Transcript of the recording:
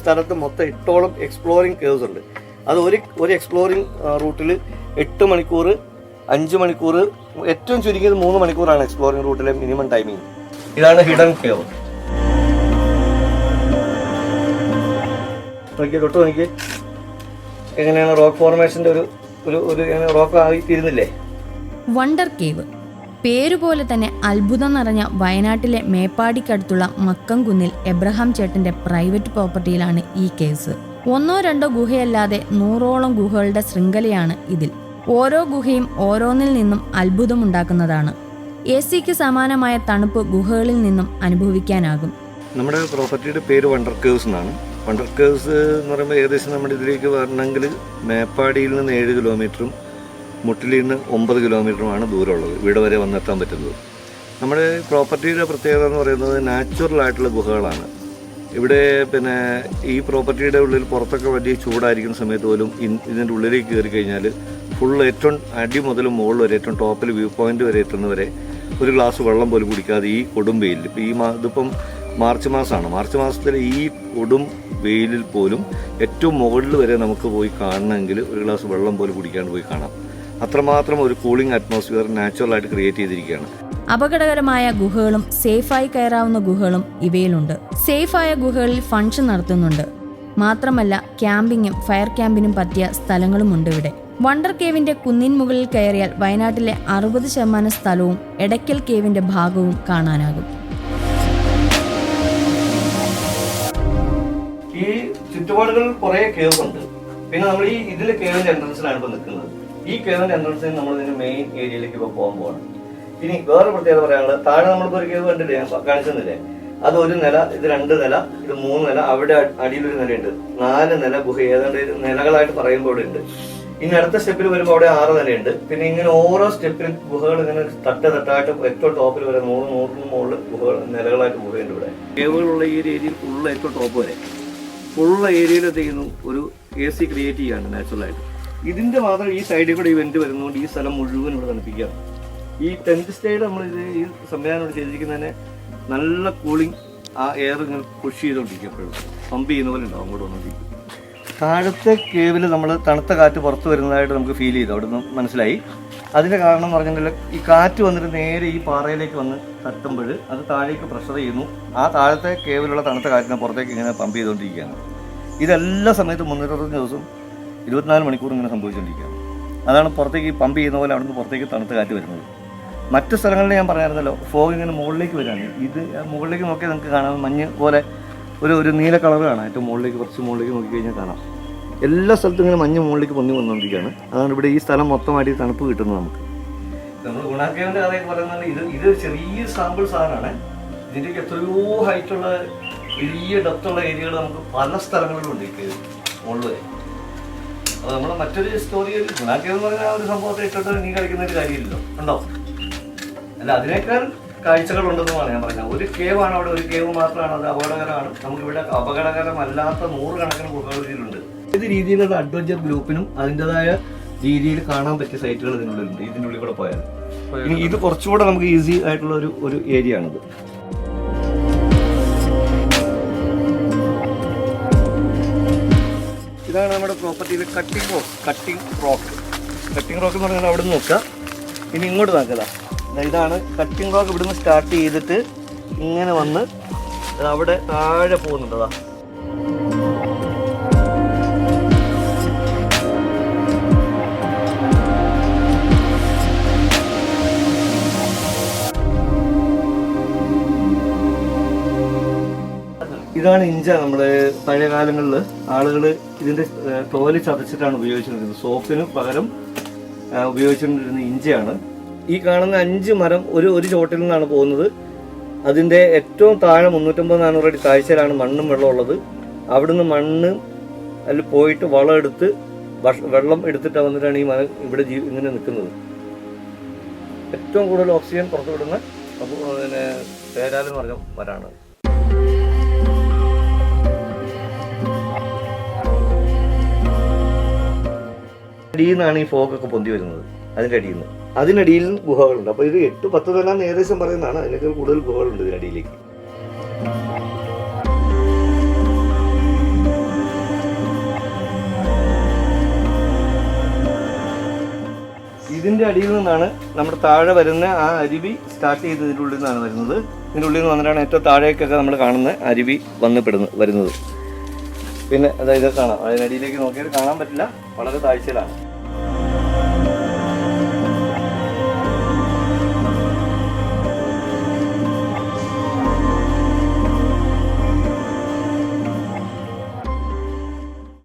സ്ഥലത്ത് മൊത്തം എട്ടോളം എക്സ്പ്ലോറിംഗ് കേവ്സ് ഉണ്ട്. അത് ഒരു ഒരു എക്സ്പ്ലോറിംഗ് റൂട്ടിൽ എട്ട് മണിക്കൂർ അഞ്ച് മണിക്കൂർ ഏറ്റവും ചുരുങ്ങിയത് മൂന്ന് മണിക്കൂറാണ് എക്സ്പ്ലോറിംഗ് റൂട്ടിലെ മിനിമം ടൈമിംഗ് ഇതാണ് ഹിഡൻ കേവ് തൊട്ട് നോക്കി എങ്ങനെയാണ് റോക്ക് ഫോർമേഷന്റെ ഒരു ഒരു ഒരു റോക്ക് ആയി തീരുന്നില്ലേ വണ്ടർ കേവ് പേരുപോലെ തന്നെ അത്ഭുതം നിറഞ്ഞ വയനാട്ടിലെ മേപ്പാടിക്കടുത്തുള്ള മക്കംകുന്നിൽ എബ്രഹാം ചേട്ടന്റെ പ്രൈവറ്റ് പ്രോപ്പർട്ടിയിലാണ് ഈ കേസ്. ഒന്നോ രണ്ടോ ഗുഹയല്ലാതെ നൂറോളം ഗുഹകളുടെ ശൃംഖലയാണ് ഇതിൽ. ഓരോ ഗുഹയും ഓരോന്നിൽ നിന്നും അത്ഭുതമുണ്ടാക്കുന്നതാണ്. എ സിക്ക് സമാനമായ തണുപ്പ് ഗുഹകളിൽ നിന്നും അനുഭവിക്കാനാകും. നമ്മുടെ പ്രോപ്പർട്ടിയുടെ പേര് വണ്ടർ കേവ്സ് എന്നാണ്. വണ്ടർ കേവ്സ് എന്ന് പറയുമ്പോൾ ഏകദേശം നമ്മുടെ ഇതിലേക്ക് വരണമെങ്കിൽ മേപ്പാടിയിൽ നിന്ന് ഏഴ് കിലോമീറ്ററും മുട്ടിലിൽ നിന്ന് ഒമ്പത് കിലോമീറ്ററുമാണ് ദൂരമുള്ളത്. ഇവിടെ വരെ വന്നെത്താൻ പറ്റുന്നത്. നമ്മുടെ പ്രോപ്പർട്ടിയുടെ പ്രത്യേകത എന്ന് പറയുന്നത് നാച്ചുറൽ ആയിട്ടുള്ള ഗുഹകളാണ്. ഇവിടെ പിന്നെ ഈ പ്രോപ്പർട്ടിയുടെ ഉള്ളിൽ പുറത്തൊക്കെ വലിയ ചൂടായിരിക്കുന്ന സമയത്ത് പോലും ഇതിന്റെ ഉള്ളിലേക്ക് കയറി കഴിഞ്ഞാൽ ഫുൾ ഏറ്റവും അടി മുതൽ മുകളിൽ വരെ ഏറ്റവും ടോപ്പിൽ വ്യൂ പോയിന്റ് വരെ എത്തുന്നവരെ ഒരു ഗ്ലാസ് വെള്ളം പോലും കുടിക്കാതെ ഈ കൊടും വെയിലിൽ ഇപ്പം ഈ മാ ഇതിപ്പം മാർച്ച് മാസമാണ് മാർച്ച് മാസത്തിൽ ഈ കൊടും വെയിലിൽ പോലും ഏറ്റവും മുകളിൽ വരെ നമുക്ക് പോയി കാണണമെങ്കിൽ ഒരു ഗ്ലാസ് വെള്ളം പോലും കുടിക്കാണ്ട് പോയി കാണാം. അത്രമാത്രം ഒരു കൂളിംഗ് അറ്റ്മോസ്ഫിയർ നാച്ചുറലായിട്ട് ക്രിയേറ്റ് ചെയ്തിരിക്കുകയാണ്. അപകടകരമായ ഗുഹകളും സേഫായി കയറാവുന്ന ഗുഹകളും ഇവയിലുണ്ട്. സേഫായ ഗുഹകളിൽ ഫങ്ഷൻ നടത്തുന്നുണ്ട്. മാത്രമല്ല ക്യാമ്പിങ്ങും ഫയർ ക്യാമ്പിനും പറ്റിയ സ്ഥലങ്ങളുമുണ്ട് ഇവിടെ. വണ്ടർ കേവിന്റെ കുന്നിൻ മുകളിൽ കയറിയാൽ വയനാട്ടിലെ അറുപത് ശതമാനം സ്ഥലവും എടയ്ക്കൽ കേവിന്റെ ഭാഗവും കാണാനാകും. ഈ ചുറ്റുപാടുകളിൽ കുറെ കേവുണ്ട്. പിന്നെ നമ്മൾ ഈ ഇതിലെ കേവിന്റെ എൻട്രൻസിലാണ് ഇപ്പൊ നിൽക്കുന്നത്. ഈ കേവിന്റെ എൻട്രൻസിൽ നമ്മൾ ഇതിന്റെ മെയിൻ ഏരിയയിലേക്ക് ഇപ്പൊ പോകാൻ പോകണം ഇനി വേറെ പ്രത്യേകത പറയാനുള്ളത് താഴെ നമ്മൾ ഒരു കേവ് കണ്ടില്ലേ ഞാൻ കാണിച്ചെന്നില്ലേ? അത് ഒരു നില ഇത് രണ്ട് നില ഇത് മൂന്ന് നില അവിടെ അടിയിലൊരു നിലയുണ്ട്. നാല് നില ഗുഹ ഏതാണ്ട് നിലകളായിട്ട് പറയുമ്പോൾ ഇവിടെ ഉണ്ട്. ഇനി അടുത്ത സ്റ്റെപ്പിൽ വരുമ്പോൾ അവിടെ ആറ് നിലയുണ്ട്. പിന്നെ ഇങ്ങനെ ഓരോ സ്റ്റെപ്പിൽ ഗുഹകൾ ഇങ്ങനെ തട്ട തട്ടായിട്ട് ഏറ്റവും ടോപ്പിൽ വരെ നൂറ് നൂറിന് മുകളിൽ ഗുഹകൾ നിലകളായിട്ട് ഗുഹയുണ്ട് ഇവിടെ. കേവുകളുള്ള ഈ ഏരിയയിൽ ഫുള്ള് ഏറ്റവും ടോപ്പ് വരെ. ഫുള്ള ചെയ്യുന്നു? ഒരു എ സി ക്രിയേറ്റ് ചെയ്യാണ് നാച്ചുറലായിട്ട് ഇതിന്റെ മാത്രം ഈ സൈഡിൽ കൂടെ ഇവന്റ് വെന്റ് വരുന്നതുകൊണ്ട് ഈ സ്ഥലം മുഴുവൻ ഇവിടെ തണുപ്പിക്കുകയാണ് ഈ ടെൻത്ത് സ്റ്റേയിൽ നമ്മൾ ഇത് ഈ സംവിധാനം ഇവിടെ ചെയ്തിരിക്കുന്നതിന് നല്ല കൂളിംഗ് ആ എയർ ഇങ്ങനെ പുഷ് ചെയ്തുകൊണ്ടിരിക്കും എപ്പോഴും പമ്പ് ചെയ്യുന്ന പോലെ ഉണ്ടാവും അങ്ങോട്ട് വന്നുകൊണ്ടിരിക്കും. താഴത്തെ കേവിൽ നമ്മൾ തണുത്ത കാറ്റ് പുറത്ത് വരുന്നതായിട്ട് നമുക്ക് ഫീൽ ചെയ്തു അവിടെ നിന്ന് മനസ്സിലായി. അതിന്റെ കാരണം എന്ന് പറഞ്ഞിട്ടുണ്ടെങ്കിൽ ഈ കാറ്റ് വന്നിട്ട് നേരെ ഈ പാറയിലേക്ക് വന്ന് തട്ടുമ്പോൾ അത് താഴേക്ക് പ്രഷർ ചെയ്യുന്നു. ആ താഴത്തെ കേവിലുള്ള തണുത്ത കാറ്റിനെ പുറത്തേക്ക് ഇങ്ങനെ പമ്പ് ചെയ്തുകൊണ്ടിരിക്കുകയാണ്. ഇതെല്ലാ സമയത്തും മുന്നൂറ്ററുപത് ദിവസം ഇരുപത്തിനാല് മണിക്കൂർ ഇങ്ങനെ സംഭവിച്ചുകൊണ്ടിരിക്കുകയാണ് അതാണ് പുറത്തേക്ക് പമ്പ് ചെയ്യുന്ന പോലെ അവിടുന്ന് പുറത്തേക്ക് തണുത്ത കാറ്റ് വരുന്നത്. മറ്റ് സ്ഥലങ്ങളിൽ ഞാൻ പറഞ്ഞായിരുന്നല്ലോ ഫോഗ് ഇങ്ങനെ മുകളിലേക്ക് വരാണ് ഇത് മുകളിലേക്ക് നോക്കിയാൽ നിങ്ങൾക്ക് കാണാം മഞ്ഞ് പോലെ ഒരു ഒരു നീല കളർ കാണാം. ഏറ്റവും മുകളിലേക്ക് കുറച്ച് മുകളിലേക്ക് നോക്കിക്കഴിഞ്ഞാൽ കാണാം. എല്ലാ സ്ഥലത്തും ഇങ്ങനെ മഞ്ഞ് മുകളിലേക്ക് പൊന്നി വന്നുകൊണ്ടിരിക്കുകയാണ് അതാണ് ഇവിടെ ഈ സ്ഥലം മൊത്തമായിട്ട് തണുപ്പ് കിട്ടുന്നത് നമുക്ക്. നമ്മൾ ഗുണാക്കേവിന്റെ കഥയൊക്കെ പറയുന്നത് ഇത് ഇത് ചെറിയ സാമ്പിൾ സാധനമാണ്. ഇതിന്റെ എത്രയോ ഹൈറ്റുള്ള വലിയ ഡെപ്തുള്ള ഏരിയകൾ നമുക്ക് പല സ്ഥലങ്ങളിലും ഉണ്ട് മുകളിൽ അത് നമ്മൾ മറ്റൊരു സ്റ്റോറി ഗുണാക്കേവ് എന്ന് പറഞ്ഞാൽ ഒരു സംഭവത്തെ ഇട്ടിട്ട് നീ കളിക്കുന്ന ഒരു കാര്യമില്ലല്ലോ. ഉണ്ടോ? അല്ല അതിനേക്കാൾ കാഴ്ചകളുണ്ടെന്നുമാണ് ഞാൻ പറഞ്ഞത്. ഒരു കേവ് ആണ് അവിടെ ഒരു കേവ് മാത്രമാണ് അത് അപകടകരമാണ്. നമുക്കിവിടെ അപകടകരമല്ലാത്ത നൂറുകണക്കിന് ഗുഹകളിലുണ്ട് ഏത് രീതിയിലുള്ള അഡ്വഞ്ചർ ഗ്രൂപ്പിനും അതിന്റെതായ രീതിയിൽ കാണാൻ പറ്റിയ സൈറ്റുകൾ ഇതിനുള്ളിലുണ്ട് ഇതിനുള്ളിൽ കൂടെ പോയാൽ. ഇത് കുറച്ചുകൂടെ നമുക്ക് ഈസി ആയിട്ടുള്ള ഒരു ഒരു ഏരിയ ആണിത്. ഇതാണ് നമ്മുടെ പ്രോപ്പർട്ടിയിലെ cutting rock cutting rock cutting rock എന്ന് പറഞ്ഞാൽ അവിടെ നിന്ന് നോക്കുക. ഇനി ഇങ്ങോട്ട് നോക്കുക. ഇതാണ് കട്ടിംഗ് റോക്ക് ഇവിടുന്ന് സ്റ്റാർട്ട് ചെയ്തിട്ട് ഇങ്ങനെ വന്ന് അവിടെ താഴെ പോകുന്നുണ്ട് ഇതാണ് ഇഞ്ച നമ്മുടെ പഴയ കാലങ്ങളിൽ ആളുകൾ ഇതിന്റെ തോൽ ചതച്ചിട്ടാണ് ഉപയോഗിച്ചിരുന്നത് സോപ്പിന് പകരം ഉപയോഗിച്ചുകൊണ്ടിരുന്ന ഇഞ്ചയാണ് ഈ കാണുന്ന അഞ്ച് മരം ഒരു ഒരു ചോട്ടിൽ നിന്നാണ് പോകുന്നത്. അതിന്റെ ഏറ്റവും താഴെ മുന്നൂറ്റമ്പത് നാനൂറ് അടി താഴ്ചയിലാണ് മണ്ണും വെള്ളം ഉള്ളത്. അവിടുന്ന് മണ്ണ് അതിൽ പോയിട്ട് വളം എടുത്ത് വെള്ളം എടുത്തിട്ട് വന്നിട്ടാണ് ഈ മരം ഇവിടെ ഇങ്ങനെ നിൽക്കുന്നത്. ഏറ്റവും കൂടുതൽ ഓക്സിജൻ പുറത്തുവിടുന്ന അപ്പോൾ പിന്നെ പേരാലെന്ന് പറഞ്ഞ മരമാണ് അടിയിൽ നിന്നാണ് ഈ ഒക്കെ പൊന്തി വരുന്നത് അതിന്റെ അടിയിൽ നിന്ന് അതിനടിയിൽ ഗുഹകളുണ്ട്. അപ്പോൾ ഇത് എട്ട് പത്ത് തന്നെ ഏകദേശം പറയുന്നതാണ്. അതിനേക്കാൾ കൂടുതൽ ഗുഹകളുണ്ട് ഇതിനടിയിലേക്ക് ഇതിന്റെ അടിയിൽ നിന്നാണ് നമ്മുടെ താഴെ വരുന്ന ആ അരുവി സ്റ്റാർട്ട് ചെയ്തതിന്റെ ഉള്ളിൽ നിന്നാണ് വരുന്നത്. ഇതിന്റെ ഉള്ളിൽ നിന്ന് വന്നിട്ടാണ് ഏറ്റവും താഴേക്കൊക്കെ നമ്മൾ കാണുന്ന അരുവി വന്നപ്പെടുന്ന വരുന്നത്. പിന്നെ അതായത് കാണാം. അതിനടിയിലേക്ക് നോക്കിയാൽ കാണാൻ പറ്റില്ല. വളരെ താഴ്ചയിലാണ്.